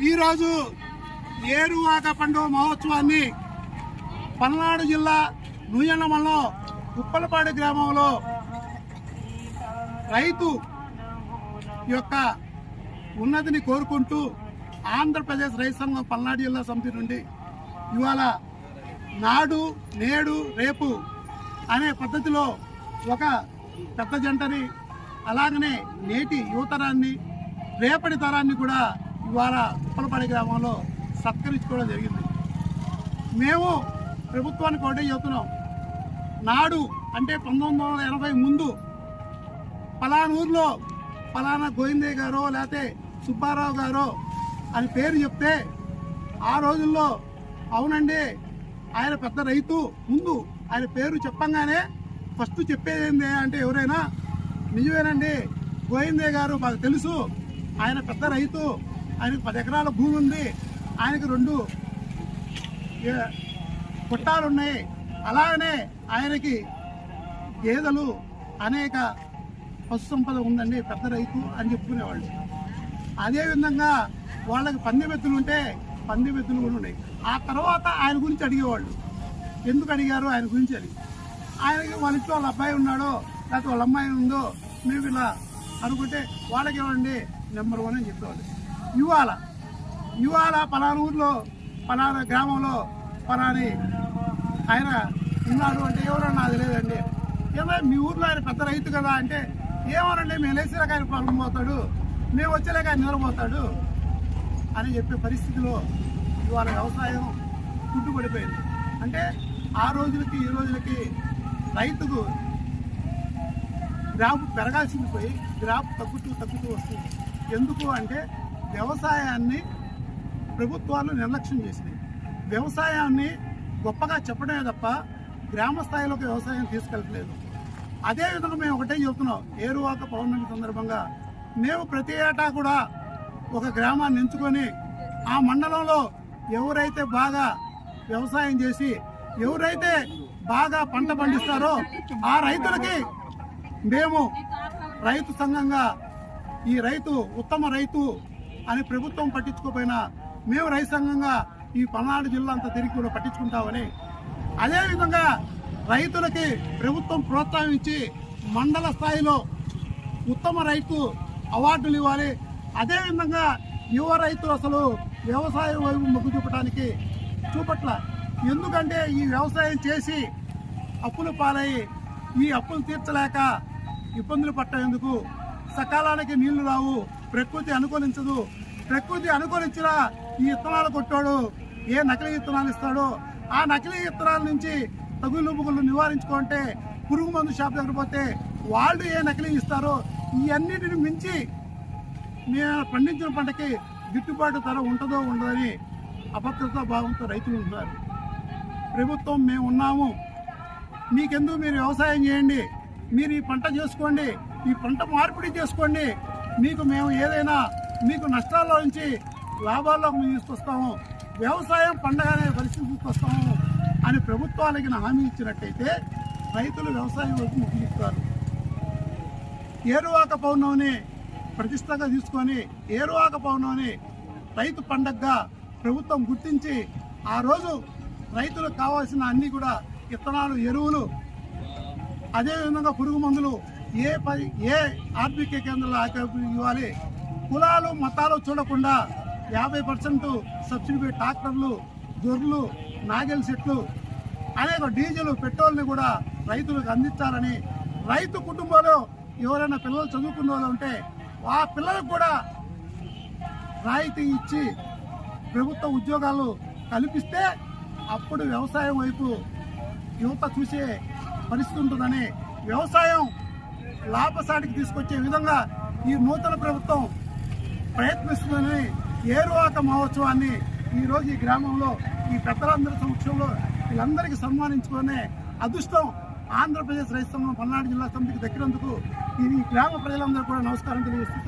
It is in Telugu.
ఈరోజు ఏరువాక పండుగ మహోత్సవాన్ని పల్నాడు జిల్లా నూయన్న మండలం ఉప్పలపాడు గ్రామంలో రైతు యొక్క ఉన్నతిని కోరుకుంటూ ఆంధ్రప్రదేశ్ రైతు సంఘం పల్నాడు జిల్లా సమితి నుండి ఇవాళ నాడు నేడు రేపు అనే పద్ధతిలో ఒక పెద్ద జంటని అలాగనే నేటి యువతరాన్ని రేపటి తరాన్ని కూడా ద్వారా ఉప్పలపాడి గ్రామంలో సత్కరించుకోవడం జరిగింది. మేము ప్రభుత్వానికి ఒకటే చెబుతున్నాం నాడు అంటే పంతొమ్మిది వందల ఎనభై ముందు పలానా ఊర్లో పలానా గోవిందయ్య గారో లేకపోతే సుబ్బారావు గారో అని పేరు చెప్తే ఆ రోజుల్లో అవునండి ఆయన పెద్ద రైతు. ముందు ఆయన పేరు చెప్పంగానే ఫస్ట్ చెప్పేది ఏంది అంటే ఎవరైనా నిజమేనండి గోవిందయ్య గారు మాకు తెలుసు ఆయన పెద్ద రైతు. ఆయనకు పది ఎకరాల భూమి ఉంది. ఆయనకు రెండు పుట్టాలు ఉన్నాయి అలాగనే ఆయనకి గేదెలు అనేక పశు సంపద ఉందండి పెద్ద రైతు అని చెప్పుకునేవాళ్ళు. అదేవిధంగా వాళ్ళకి పందిమెత్తులు ఉంటే పందిమెత్తులు కూడా ఉన్నాయి. ఆ తర్వాత ఆయన గురించి అడిగేవాళ్ళు. ఎందుకు అడిగారు ఆయన గురించి అడిగి ఆయనకి వాళ్ళ ఇంట్లో వాళ్ళ అబ్బాయి ఉన్నాడో లేకపోతే వాళ్ళ అమ్మాయి ఉందో మేము ఇలా అనుకుంటే వాళ్ళకి ఇవ్వండి నెంబర్ వన్ అని చెప్పేవాళ్ళు. ఇవాళ ఇవాళ పలానా ఊర్లో పలానా గ్రామంలో పలాని ఆయన ఉన్నాడు అంటే ఎవరన్నా నాకు లేదండి ఏమో మీ ఊర్లో ఆయన పెద్ద రైతు కదా అంటే ఏమోనండి మేము లేచినాక ఆయన పొలం పోతాడు మేము వచ్చేలాగా ఆయన నిలబోతాడు అని చెప్పే పరిస్థితిలో ఇవాళ వ్యవసాయం కుట్టుబడిపోయింది అంటే ఆ రోజులకి ఈ రోజులకి రైతుకు గ్రాఫ్ పెరగాల్సింది పోయి గ్రాఫ్ తగ్గుతూ తగ్గుతూ వస్తుంది. ఎందుకు అంటే వ్యవసాయాన్ని ప్రభుత్వాలు నిర్లక్ష్యం చేసినాయి. వ్యవసాయాన్ని గొప్పగా చెప్పడమే తప్ప గ్రామ స్థాయిలోకి వ్యవసాయం తీసుకెళ్ళట్లేదు అదేవిధంగా మేము ఒకటే చెబుతున్నాం. ఏరువాక పౌర్ణమి సందర్భంగా మేము ప్రతి ఏటా కూడా ఒక గ్రామాన్ని ఎంచుకొని ఆ మండలంలో ఎవరైతే బాగా వ్యవసాయం చేసి ఎవరైతే బాగా పంట పండిస్తారో ఆ రైతులకి మేము రైతు సంఘంగా ఈ రైతు ఉత్తమ రైతు అని ప్రభుత్వం పట్టించుకోపోయినా మేము రైతు సంఘంగా ఈ పల్నాడు జిల్లా అంతా తిరిగి కూడా పట్టించుకుంటామని. అదేవిధంగా రైతులకి ప్రభుత్వం ప్రోత్సాహం ఇచ్చి మండల స్థాయిలో ఉత్తమ రైతు అవార్డులు ఇవ్వాలి. అదేవిధంగా యువ రైతులు అసలు వ్యవసాయం వైపు మొగ్గు చూపడానికి చూపట్ల. ఎందుకంటే ఈ వ్యవసాయం చేసి అప్పులు పాలయ్యి ఈ అప్పులు తీర్చలేక ఇబ్బందులు పట్టేందుకు సకాలానికి నీళ్ళు రావు. ప్రకృతి అనుకూలించదు. ప్రకృతి అనుకూలించిన ఈ విత్తనాలు కొట్టాడు ఏ నకిలీ విత్తనాలు ఇస్తాడో ఆ నకిలీ విత్తనాల నుంచి తగులు ముగులు నివారించుకుంటే పురుగు మందు షాప్ దగ్గర పోతే వాళ్ళు ఏ నకిలీ ఇస్తారో ఇవన్నిటిని మించి మేము పండించిన పంటకి గిట్టుబాటు ధర ఉంటుందో ఉండదని అభద్రతా భావంతో రైతులు ఉంటున్నారు. ప్రభుత్వం మేము ఉన్నాము. మీకెందుకు మీరు వ్యవసాయం చేయండి? మీరు ఈ పంట చేసుకోండి. ఈ పంట మార్పిడి చేసుకోండి. మీకు మేము ఏదైనా మీకు నష్టాల్లో నుంచి లాభాల్లోకి మేము తీసుకొస్తాము వ్యవసాయం పండగ అనే పరిస్థితి తీసుకొస్తాము అని ప్రభుత్వాలకి హామీ ఇచ్చినట్టయితే రైతులు వ్యవసాయం వైపు మొగ్గు ఏరువాక పౌర్ణమిని ప్రతిష్టగా తీసుకొని ఏరువాక పౌర్ణమిని రైతు పండగగా ప్రభుత్వం గుర్తించి ఆ రోజు రైతులకు కావాల్సిన అన్నీ కూడా విత్తనాలు ఎరువులు అదేవిధంగా పురుగు మందులు ఏ పది ఏ ఆర్థిక కేంద్రాలు ఆకలి ఇవ్వాలి? కులాలు మతాలు చూడకుండా యాభై పర్సెంట్ సబ్సిడీ ట్రాక్టర్లు గొర్రెలు నాగెల్ సెట్లు అనేక డీజిల్ పెట్రోల్ని కూడా రైతులకు అందించాలని రైతు కుటుంబంలో ఎవరైనా పిల్లలు చదువుకున్న వాళ్ళు ఉంటే ఆ పిల్లలకు కూడా రాయితీ ఇచ్చి ప్రభుత్వ ఉద్యోగాలు కల్పిస్తే అప్పుడు వ్యవసాయం వైపు యువత చూసే పరిస్థితి ఉంటుందని వ్యవసాయం లాభసాటికి తీసుకొచ్చే విధంగా ఈ నూతన ప్రభుత్వం ప్రయత్నిస్తుందని ఏరువాక మహోత్సవాన్ని ఈరోజు ఈ గ్రామంలో ఈ పెద్దలందరి సమక్షంలో వీళ్ళందరికీ సన్మానించుకునే అదృష్టం ఆంధ్రప్రదేశ్ రైతు సంఘం పల్నాడు జిల్లా సమితికి దక్కినందుకు ఈ గ్రామ ప్రజలందరూ కూడా నమస్కారం తెలియజేస్తూ